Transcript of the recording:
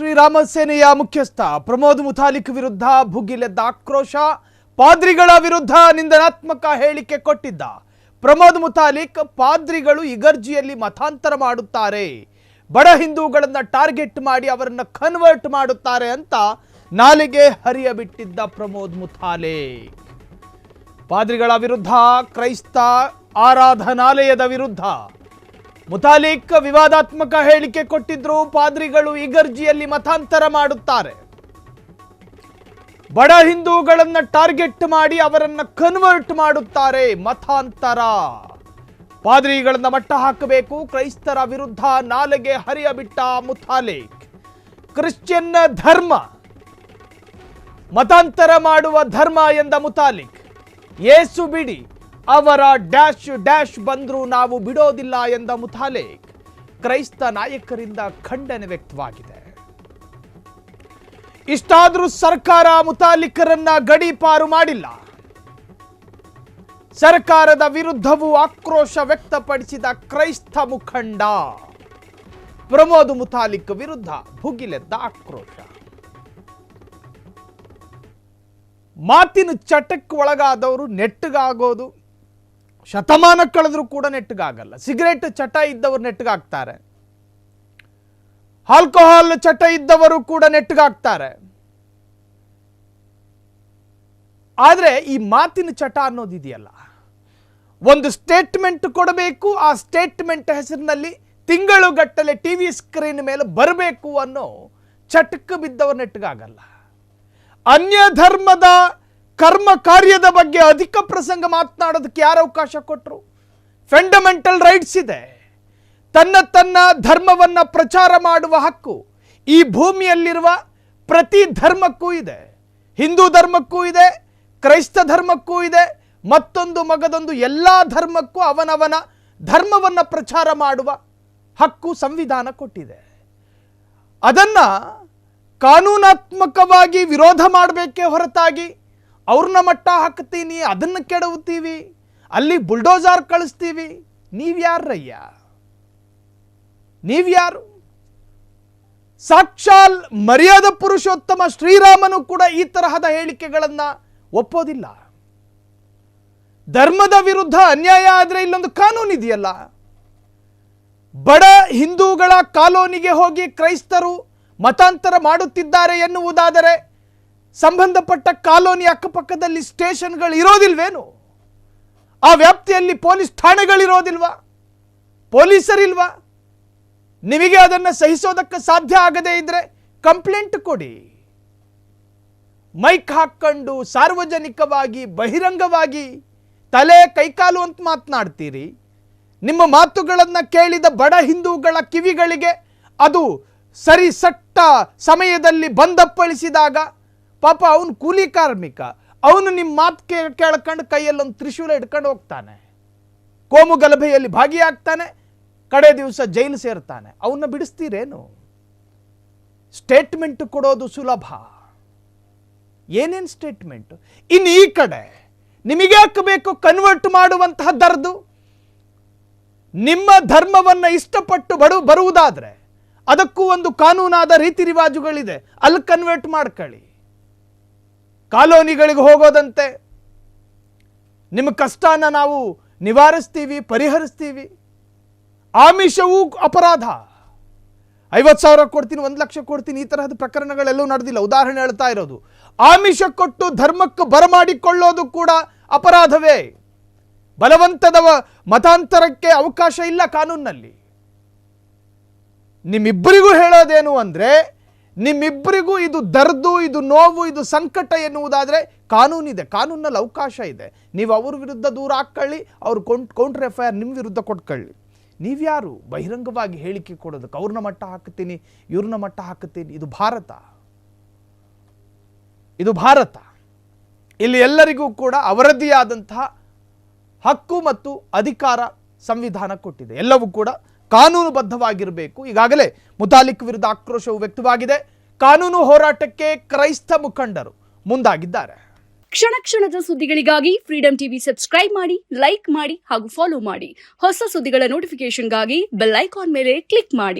ಶ್ರೀರಾಮ ಸೇನೆಯ ಮುಖ್ಯಸ್ಥ ಪ್ರಮೋದ್ ಮುತಾಲಿಕ್ ವಿರುದ್ಧ ಭುಗಿಲೆದ್ದ ಆಕ್ರೋಶ ಪಾದ್ರಿಗಳ ವಿರುದ್ಧ ನಿಂದನಾತ್ಮಕ ಹೇಳಿಕೆ ಕೊಟ್ಟಿದ್ದ ಪ್ರಮೋದ್ ಮುತಾಲಿಕ್ ಪಾದ್ರಿಗಳು ಇಗರ್ಜಿಯಲ್ಲಿ ಮತಾಂತರ ಮಾಡುತ್ತಾರೆ. ಬಡ ಹಿಂದೂಗಳನ್ನ ಟಾರ್ಗೆಟ್ ಮಾಡಿ ಅವರನ್ನ ಕನ್ವರ್ಟ್ ಮಾಡುತ್ತಾರೆ ಅಂತ ನಾಲಿಗೆ ಹರಿಯ ಬಿಟ್ಟಿದ್ದ ಪ್ರಮೋದ್ ಮುತಾಲಿಕ್ ಪಾದ್ರಿಗಳ ವಿರುದ್ಧ ಕ್ರೈಸ್ತ ಆರಾಧನಾಲಯದ ವಿರುದ್ಧ ಮುತಾಲಿಕ್ ವಿವಾದಾತ್ಮಕ ಹೇಳಿಕೆ ಕೊಟ್ಟಿದ್ರು ಪಾದ್ರಿಗಳು ಇಗರ್ಜಿಯಲ್ಲಿ ಮತಾಂತರ ಮಾಡುತ್ತಾರೆ. ಬಡ ಹಿಂದೂಗಳನ್ನ ಟಾರ್ಗೆಟ್ ಮಾಡಿ ಅವರನ್ನ ಕನ್ವರ್ಟ್ ಮಾಡುತ್ತಾರೆ. ಮತಾಂತರ. ಪಾದ್ರಿಗಳನ್ನ ಮಟ್ಟ ಹಾಕಬೇಕು. ಕ್ರೈಸ್ತರ ವಿರುದ್ಧ ನಾಲೆಗೆ ಹರಿಯಬಿಟ್ಟ ಮುತಾಲಿಕ್. ಕ್ರಿಶ್ಚಿಯನ್ ಧರ್ಮ. ಮತಾಂತರ ಮಾಡುವ ಧರ್ಮ ಎಂದ ಮುತಾಲಿಕ್. ಏಸು ಬಿಡಿ. ಅವರ ಡ್ಯಾಶ್ ಡ್ಯಾಶ್ ಬಂದರೂ ನಾವು ಬಿಡೋದಿಲ್ಲ ಎಂದ ಮುತಾಲಿಕ್ ಕ್ರೈಸ್ತ ನಾಯಕರಿಂದ ಖಂಡನೆ ವ್ಯಕ್ತವಾಗಿದೆ. ಇಷ್ಟಾದರೂ ಸರ್ಕಾರ ಮುತಾಲಿಕರನ್ನ ಗಡೀಪಾರು ಮಾಡಿಲ್ಲ. ಸರ್ಕಾರದ ವಿರುದ್ಧವೂ ಆಕ್ರೋಶ ವ್ಯಕ್ತಪಡಿಸಿದ ಕ್ರೈಸ್ತ ಮುಖಂಡ. ಪ್ರಮೋದ್ ಮುತಾಲಿಕ್ ವಿರುದ್ಧ ಭುಗಿಲೆದ್ದ ಆಕ್ರೋಶ. ಮಾತಿನ ಚಟಕ್ಕೆ ಒಳಗಾದವರು ನೆಟ್ಟಗಾಗೋದು ಶತಮಾನ ಕಳೆದ್ರೂ ಕೂಡ ನೆಟ್ಟಗಾಗಲ್ಲ. ಸಿಗರೇಟ್ ಚಟ ಇದ್ದವರು ನೆಟ್ಟಗಾಗ್ತಾರೆ. ಆಲ್ಕೋಹಾಲ್ ಚಟ ಇದ್ದವರು ಕೂಡ ನೆಟ್ಟಗಾಗ್ತಾರೆ. ಆದರೆ ಈ ಮಾತಿನ ಚಟ ಅನ್ನೋದಿದೆಯಲ್ಲ ಒಂದು ಸ್ಟೇಟ್ಮೆಂಟ್ ಕೊಡಬೇಕು, ಆ ಸ್ಟೇಟ್ಮೆಂಟ್ ಹೆಸರಿನಲ್ಲಿ ತಿಂಗಳುಗಟ್ಟಲೆ ಟಿ ವಿ ಸ್ಕ್ರೀನ್ ಮೇಲೆ ಬರಬೇಕು ಅನ್ನೋ ಚಟಕ್ಕೆ ಬಿದ್ದವರು ನೆಟ್ಟಗಾಗಲ್ಲ. ಅನ್ಯ ಧರ್ಮದ ಕರ್ಮ ಕಾರ್ಯದ ಬಗ್ಗೆ ಅಧಿಕ ಪ್ರಸಂಗ ಮಾತನಾಡೋದಕ್ಕೆ ಯಾರು ಅವಕಾಶ ಕೊಟ್ಟರು ಫಂಡಮೆಂಟಲ್ ರೈಟ್ಸ್ ಇದೆ. ತನ್ನ ತನ್ನ ಧರ್ಮವನ್ನು ಪ್ರಚಾರ ಮಾಡುವ ಹಕ್ಕು, ಈ ಭೂಮಿಯಲ್ಲಿರುವ ಪ್ರತಿ ಧರ್ಮಕ್ಕೂ ಇದೆ. ಹಿಂದೂ ಧರ್ಮಕ್ಕೂ ಇದೆ, ಕ್ರೈಸ್ತ ಧರ್ಮಕ್ಕೂ ಇದೆ, ಮತ್ತೊಂದು ಮಗದೊಂದು ಎಲ್ಲ ಧರ್ಮಕ್ಕೂ ಅವನವನ ಧರ್ಮವನ್ನು ಪ್ರಚಾರ ಮಾಡುವ ಹಕ್ಕು, ಸಂವಿಧಾನ ಕೊಟ್ಟಿದೆ. ಅದನ್ನು ಕಾನೂನಾತ್ಮಕವಾಗಿ ವಿರೋಧ ಮಾಡಬೇಕೇ ಹೊರತಾಗಿ ಅವ್ರನ್ನ ಮಟ್ಟ ಹಾಕ್ತೀನಿ ಅದನ್ನ ಕೆಡವುತ್ತೀವಿ. ಅಲ್ಲಿ ಬುಲ್ಡೋಜಾರ್ ಕಳಿಸ್ತೀವಿ. ನೀವ್ಯಾರಯ್ಯ ನೀವ್ಯಾರು ಸಾಕ್ಷಾಲ್ ಮರ್ಯಾದ ಪುರುಷೋತ್ತಮ ಶ್ರೀರಾಮನು ಕೂಡ ಈ ತರಹದ ಹೇಳಿಕೆಗಳನ್ನ ಒಪ್ಪೋದಿಲ್ಲ. ಧರ್ಮದ ವಿರುದ್ಧ ಅನ್ಯಾಯ ಆದರೆ ಇಲ್ಲೊಂದು ಕಾನೂನು ಇದೆಯಲ್ಲ. ಬಡ ಹಿಂದೂಗಳ ಕಾಲೋನಿಗೆ ಹೋಗಿ ಕ್ರೈಸ್ತರು ಮತಾಂತರ ಮಾಡುತ್ತಿದ್ದಾರೆ ಎನ್ನುವುದಾದರೆ ಸಂಬಂಧಪಟ್ಟ ಕಾಲೋನಿ ಅಕ್ಕಪಕ್ಕದಲ್ಲಿ ಸ್ಟೇಷನ್ಗಳು ಇರೋದಿಲ್ವೇನು? ಆ ವ್ಯಾಪ್ತಿಯಲ್ಲಿ ಪೊಲೀಸ್ ಠಾಣೆಗಳಿರೋದಿಲ್ವಾ? ಪೊಲೀಸರಿಲ್ವಾ? ನಿಮಗೆ ಅದನ್ನು ಸಹಿಸೋದಕ್ಕೆ ಸಾಧ್ಯ ಆಗದೇ ಇದ್ರೆ ಕಂಪ್ಲೇಂಟ್ ಕೊಡಿ. ಮೈಕ್ ಹಾಕ್ಕೊಂಡು ಸಾರ್ವಜನಿಕವಾಗಿ, ಬಹಿರಂಗವಾಗಿ ತಲೆ ಕೈಕಾಲು ಅಂತ ಮಾತನಾಡ್ತೀರಿ. ನಿಮ್ಮ ಮಾತುಗಳನ್ನು ಕೇಳಿದ ಬಡ ಹಿಂದೂಗಳ ಕಿವಿಗಳಿಗೆ ಅದು ಸರಿಸಟ್ಟ ಸಮಯದಲ್ಲಿ ಬಂದಪ್ಪಳಿಸಿದಾಗ ಪಾಪ ಅವನು ಕೂಲಿ ಕಾರ್ಮಿಕ. ಅವನು ನಿಮ್ಮ ಮಾತು ಕೇಳ್ಕೊಂಡು ಕೈಯಲ್ಲೊಂದು ತ್ರಿಶೂಲ ಇಟ್ಕೊಂಡು ಹೋಗ್ತಾನೆ. ಕೋಮು ಗಲಭೆಯಲ್ಲಿ ಭಾಗಿಯಾಗ್ತಾನೆ. ಕಡೆ ದಿವಸ ಜೈಲು ಸೇರ್ತಾನೆ. ಅವನ್ನ ಬಿಡಿಸ್ತೀರೇನು? ಸ್ಟೇಟ್ಮೆಂಟ್ ಕೊಡೋದು ಸುಲಭ. ಏನೇನು ಸ್ಟೇಟ್ಮೆಂಟು? ಇನ್ನು ಈ ಕಡೆ ನಿಮಗೆ ಹಾಕಬೇಕು ಕನ್ವರ್ಟ್ ಮಾಡುವಂತಹ ದರ್ದು? ನಿಮ್ಮ ಧರ್ಮವನ್ನ ಇಷ್ಟಪಟ್ಟು ಬಡು, ಬರುವುದಾದ್ರೆ ಅದಕ್ಕೂ ಒಂದು ಕಾನೂನಾದ ರೀತಿ ರಿವಾಜುಗಳಿದೆ ಅಲ್ಲಿ ಕನ್ವರ್ಟ್ ಮಾಡ್ಕೊಳ್ಳಿ ಕಾಲೋನಿಗಳಿಗೆ ಹೋಗೋದಂತೆ. ನಿಮ್ಮ ಕಷ್ಟನ ನಾವು ನಿವಾರಿಸ್ತೀವಿ, ಪರಿಹರಿಸ್ತೀವಿ. ಆಮಿಷವೂ ಅಪರಾಧ. ಐವತ್ತು ಸಾವಿರ ಕೊಡ್ತೀನಿ, ಒಂದು ಲಕ್ಷ ಕೊಡ್ತೀನಿ, ಈ ತರಹದ ಪ್ರಕರಣಗಳೆಲ್ಲೂ ನಡೆದಿಲ್ಲ. ಉದಾಹರಣೆ ಹೇಳ್ತಾ ಇರೋದು. ಆಮಿಷ ಕೊಟ್ಟು ಧರ್ಮಕ್ಕೆ ಬರಮಾಡಿಕೊಳ್ಳೋದು ಕೂಡ ಅಪರಾಧವೇ. ಬಲವಂತದ ಮತಾಂತರಕ್ಕೆ ಅವಕಾಶ ಇಲ್ಲ ಕಾನೂನಿನಲ್ಲಿ. ನಿಮ್ಮಿಬ್ಬರಿಗೂ ಹೇಳೋದೇನು ಅಂದರೆ ನಿಮ್ಮಿಬ್ಬರಿಗೂ ಇದು ದರ್ದು, ಇದು ನೋವು, ಇದು ಸಂಕಟ ಎನ್ನುವುದಾದರೆ ಕಾನೂನಿದೆ ಕಾನೂನಲ್ಲಿ ಅವಕಾಶ ಇದೆ. ನೀವು ಅವ್ರ ವಿರುದ್ಧ ದೂರ ಹಾಕ್ಕೊಳ್ಳಿ, ಅವ್ರು count, counter F I R ನಿಮ್ಮ ವಿರುದ್ಧ ಕೊಟ್ಕೊಳ್ಳಿ. ನೀವ್ಯಾರು ಬಹಿರಂಗವಾಗಿ ಹೇಳಿಕೆ ಕೊಡೋದಕ್ಕೆ ಅವ್ರನ್ನ ಮಟ್ಟ ಹಾಕ್ತೀನಿ, ಇವ್ರನ್ನ ಮಟ್ಟ ಹಾಕುತ್ತೀನಿ ಇದು ಭಾರತ. ಇದು ಭಾರತ. ಇಲ್ಲಿ ಎಲ್ಲರಿಗೂ ಕೂಡ ಅವರದ್ದೇ ಆದಂತಹ ಹಕ್ಕು ಮತ್ತು ಅಧಿಕಾರ ಸಂವಿಧಾನ ಕೊಟ್ಟಿದೆ. ಎಲ್ಲವೂ ಕೂಡ ಕಾನೂನುಬದ್ಧವಾಗಿರಬೇಕು. ಈಗಾಗಲೇ ಮುತಾಲಿಕ್ ವಿರುದ್ಧ ಆಕ್ರೋಶವು ವ್ಯಕ್ತವಾಗಿದೆ. ಕಾನೂನು ಹೋರಾಟಕ್ಕೆ ಕ್ರೈಸ್ತ ಮುಖಂಡರು ಮುಂದಾಗಿದ್ದಾರೆ. ಕ್ಷಣ ಕ್ಷಣದ ಸುದ್ದಿಗಳಿಗಾಗಿ ಫ್ರೀಡಂ ಟಿವಿ ಸಬ್ಸ್ಕ್ರೈಬ್ ಮಾಡಿ ಲೈಕ್ ಮಾಡಿ ಹಾಗೂ ಫಾಲೋ ಮಾಡಿ. ಹೊಸ ಸುದ್ದಿಗಳ ನೋಟಿಫಿಕೇಶನ್ಗಾಗಿ ಬೆಲ್ ಐಕಾನ್ ಮೇಲೆ ಕ್ಲಿಕ್ ಮಾಡಿ.